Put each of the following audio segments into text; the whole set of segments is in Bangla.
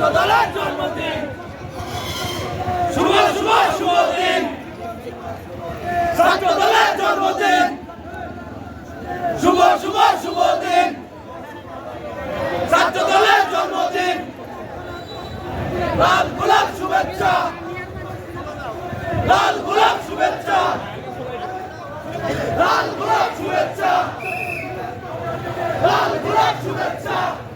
দলের জন্মদিন। শুভ শুভ শুভ দিন। জন্মদিন। শুভ শুভ শুভ দিন। জন্মদিন। লাল শুভেচ্ছা। লাল গোলাপ শুভেচ্ছা। লাল গোলাপ শুভেচ্ছা। লাল গোলাপ শুভেচ্ছা।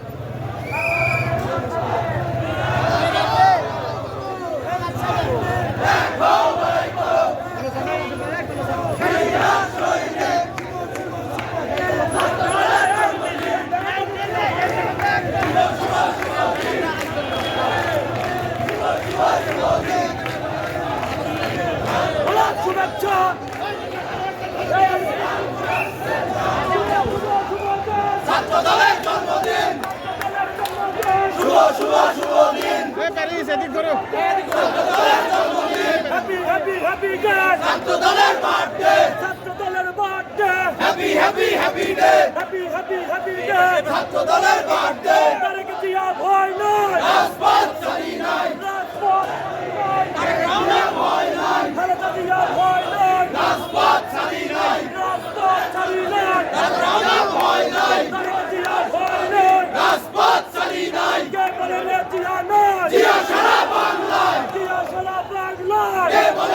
হ্যাপি ডে ছাত্র দলের বার্থডে ছাত্র দলের birthday happy happy happy day happy happy happy day ছাত্র দলের বার্থডে তারেক জিয়া ভয় নাই! রাজপথ ছাড়ি নাই! রাজপথ তারেক আমরা ভয় নাই! তারেক জিয়া ভয় নাই! রাজপথ ছাড়ি নাই! রাজপথ ছাড়ি নাই! তারেক আমরা ভয় নাই! তারেক জিয়া ভয় নাই! রাজপথ ছাড়ি নাই! কে বলে জিয়া নাই? জিয়া সারা বাংলায়! জিয়া সারা বাংলায়! কে বলে